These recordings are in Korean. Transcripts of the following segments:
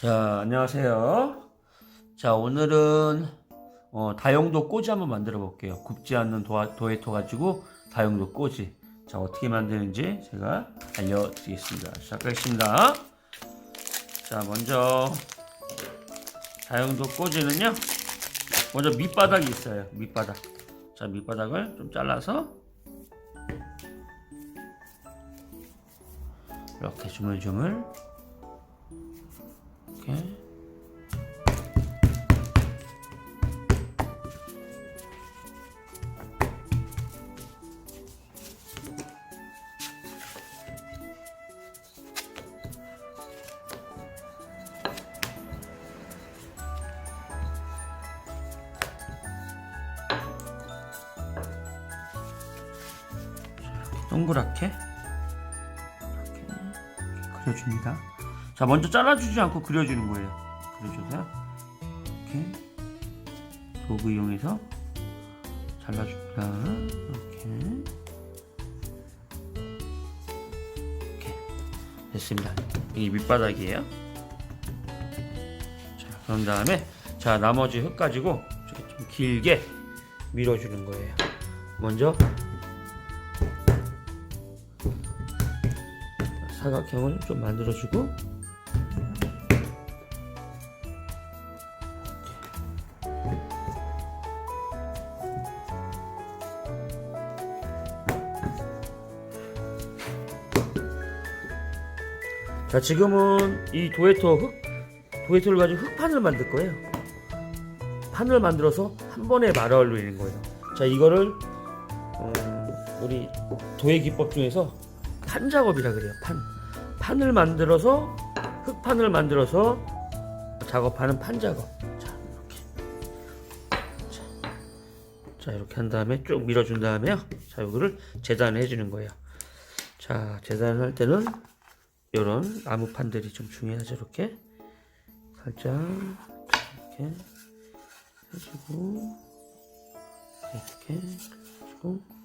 자, 안녕하세요. 자, 오늘은 어, 다용도 꼬지 한번 만들어 볼게요. 굽지 않는 도화, 도에토 가지고 다용도 꼬지. 자, 어떻게 만드는지 제가 알려드리겠습니다. 시작하겠습니다. 자, 먼저 다용도 꼬지는요. 먼저 밑바닥이 있어요. 밑바닥. 자, 밑바닥을 좀 잘라서 이렇게 주물주물 이렇게 동그랗게 이렇게 그려줍니다. 자, 먼저 잘라주지 않고 그려주는 거예요. 그려줘서 이렇게 도구 이용해서 잘라줍니다. 이렇게 이렇게 됐습니다. 이게 밑바닥이에요. 자, 그런 다음에 자 나머지 흙 가지고 좀 길게 밀어주는 거예요. 먼저 사각형을 좀 만들어주고 자 지금은 이 도에토 흙 도에토를 가지고 흙판을 만들 거예요. 판을 만들어서 한 번에 말아 올리는 거예요. 자 이거를 음, 우리 도예 기법 중에서 판 작업이라 그래요 판. 판을 만들어서 흙판을 만들어서 작업하는 판 작업. 자 이렇게. 자, 자 이렇게 한 다음에 쭉 밀어준 다음에요. 자 이거를 재단을 해주는 거예요. 자 재단을 할 때는 이런 나무판들이 좀 중요하죠 이렇게. 살짝 이렇게 해주고 이렇게 해주고.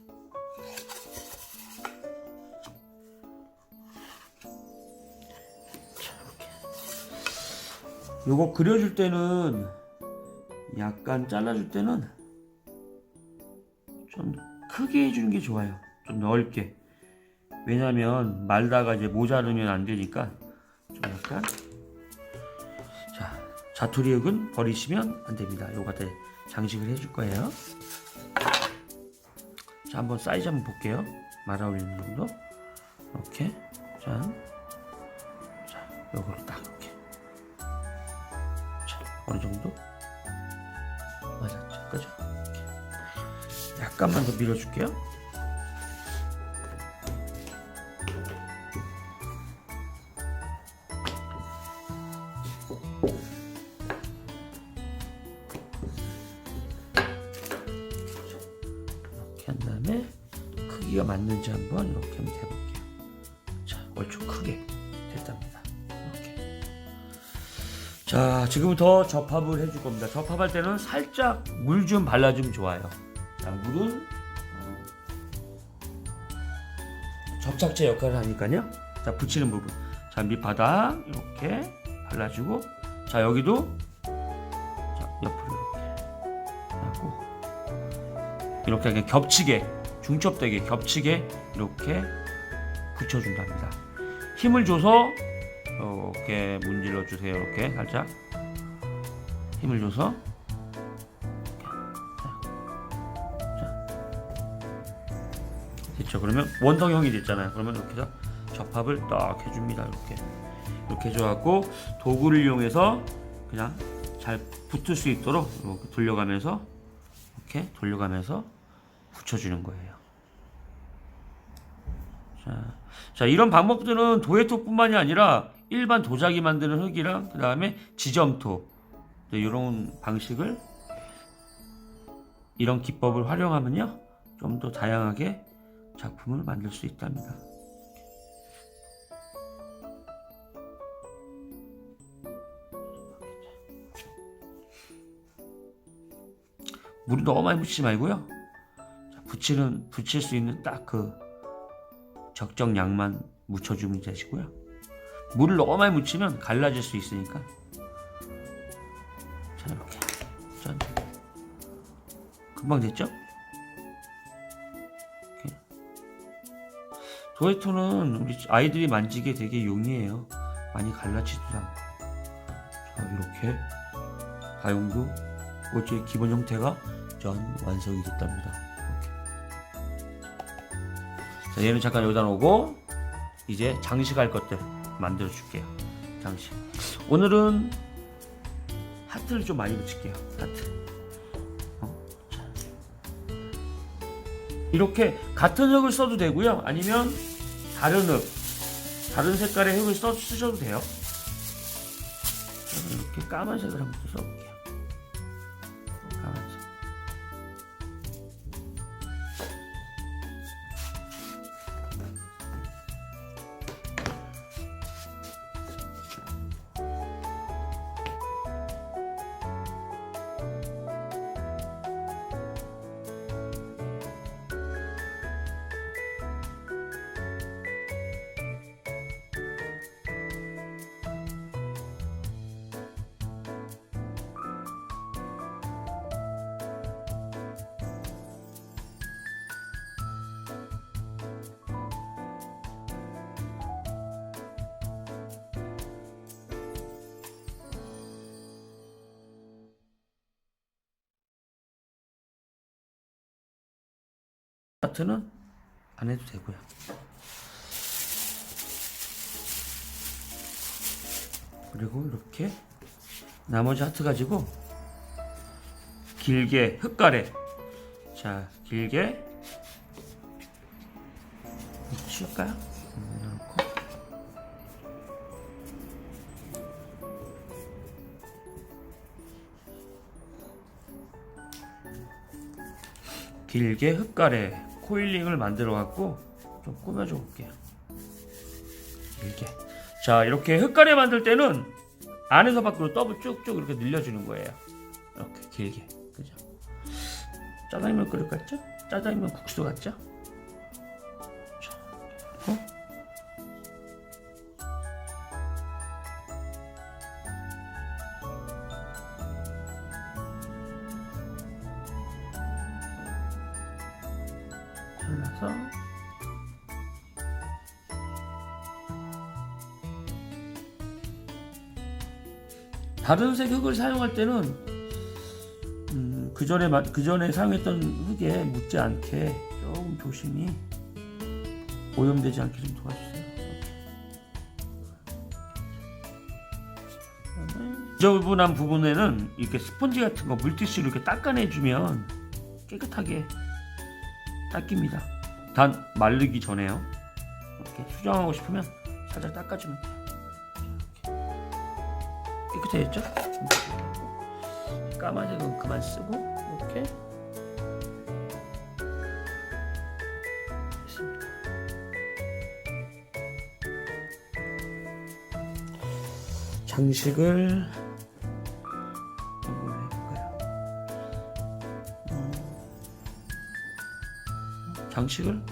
요거 그려줄 때는 약간 잘라줄 때는 좀 크게 해주는 게 좋아요. 좀 넓게 왜냐면 말다가 이제 모자르면 안 되니까 좀 약간 자 자투리 흙은 버리시면 안 됩니다. 요거 다 장식을 해줄 거예요. 자 한번 사이즈 한번 볼게요. 말아 올리는 정도 이렇게 자, 자 요걸 딱 이렇게 자 어느 정도 맞았죠, 그죠? 이렇게 약간만 더 밀어줄게요. 한번 이렇게 한번 해볼게요. 자, 얼추 크게 됐답니다. 이렇게. 자, 지금부터 접합을 해줄 겁니다. 접합할 때는 살짝 물 좀 발라주면 좋아요. 자, 물은 어, 접착제 역할을 하니까요. 자, 붙이는 부분. 자, 밑바닥 이렇게 발라주고, 자, 여기도 자, 옆으로 이렇게 하고. 이렇게 그냥 겹치게 중첩되게 겹치게 이렇게 붙여준답니다. 힘을 줘서 이렇게 문질러 주세요. 이렇게 살짝 힘을 줘서 자, 됐죠. 그러면 원통형이 됐잖아요. 그러면 이렇게 해서 접합을 딱 해줍니다. 이렇게 이렇게 해줘갖고 도구를 이용해서 그냥 잘 붙을 수 있도록 이렇게 돌려가면서 이렇게 돌려가면서 붙여주는 거예요. 자, 자 이런 방법들은 도예토뿐만이 아니라 일반 도자기 만드는 흙이랑 그 다음에 지점토 이런 방식을 이런 기법을 활용하면요 좀 더 다양하게 작품을 만들 수 있답니다. 물이 너무 많이 묻히지 말고요. 붙이는 붙일 수 있는 딱 그 적정량만 묻혀주면 되시고요. 물을 너무 많이 묻히면 갈라질 수 있으니까 자 이렇게 짠 금방 됐죠? 도이토는 우리 아이들이 만지기 되게 용이해요. 많이 갈라지지도 않고 자 이렇게 가용도 꽃의 기본 형태가 전 완성이 됐답니다. 자, 얘는 잠깐 여기다 놓고 이제 장식할 것들 만들어 줄게요. 장식. 오늘은 하트를 좀 많이 붙일게요. 하트. 어, 자. 이렇게 같은 흙을 써도 되고요. 아니면 다른 흙, 다른 색깔의 흙을 써 쓰셔도 돼요. 이렇게 까만색을 한번 또 써볼게요. 하트는 안 해도 되고요. 그리고 이렇게 나머지 하트 가지고 길게 흙가래 자 길게 치울까요? 음, 이렇게 길게 흙가래 코일링을 만들어 갖고 좀 꾸며줘 볼게요. 길게. 자 이렇게 흙가래 만들 때는 안에서 밖으로 더블 쭉쭉 이렇게 늘려주는 거예요. 이렇게 길게. 그죠? 짜장면 그릇 같죠? 짜장면 국수 같죠? 잘라서 다른 색 흙을 사용할 때는 음, 그 전에 그 전에 사용했던 흙에 묻지 않게 조금 조심히 오염되지 않게 좀 도와주세요. 지저분한 부분에는 이렇게 스펀지 같은 거 물티슈로 이렇게 닦아내주면 깨끗하게 닦입니다. 단 마르기 전에요. 이렇게 수정하고 싶으면 살짝 닦아주면 돼요. 깨끗해졌죠? 까만색은 그만 쓰고 이렇게. 장식을 장식을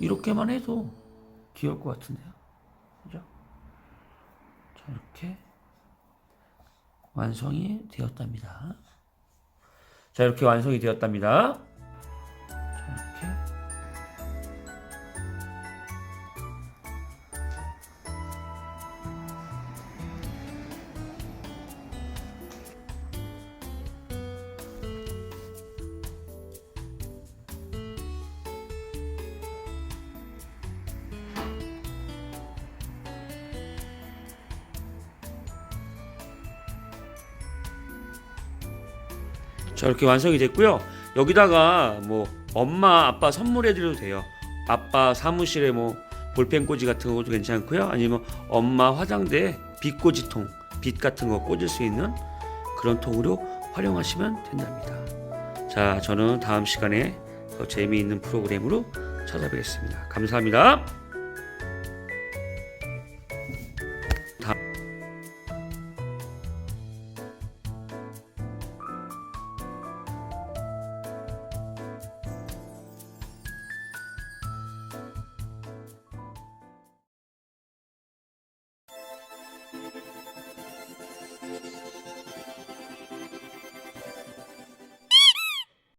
이렇게만 해도 귀여울 것 같은데요. 그죠? 자, 이렇게 완성이 되었답니다. 자, 이렇게 완성이 되었답니다. 자 이렇게 완성이 됐고요. 여기다가 뭐 엄마 아빠 선물해 드려도 돼요. 아빠 사무실에 뭐 볼펜 꽂이 같은 것도 괜찮고요. 아니면 엄마 화장대 빛꽂이통, 빛 같은 거 꽂을 수 있는 그런 통으로 활용하시면 된답니다. 자, 저는 다음 시간에 더 재미있는 프로그램으로 찾아뵙겠습니다. 감사합니다.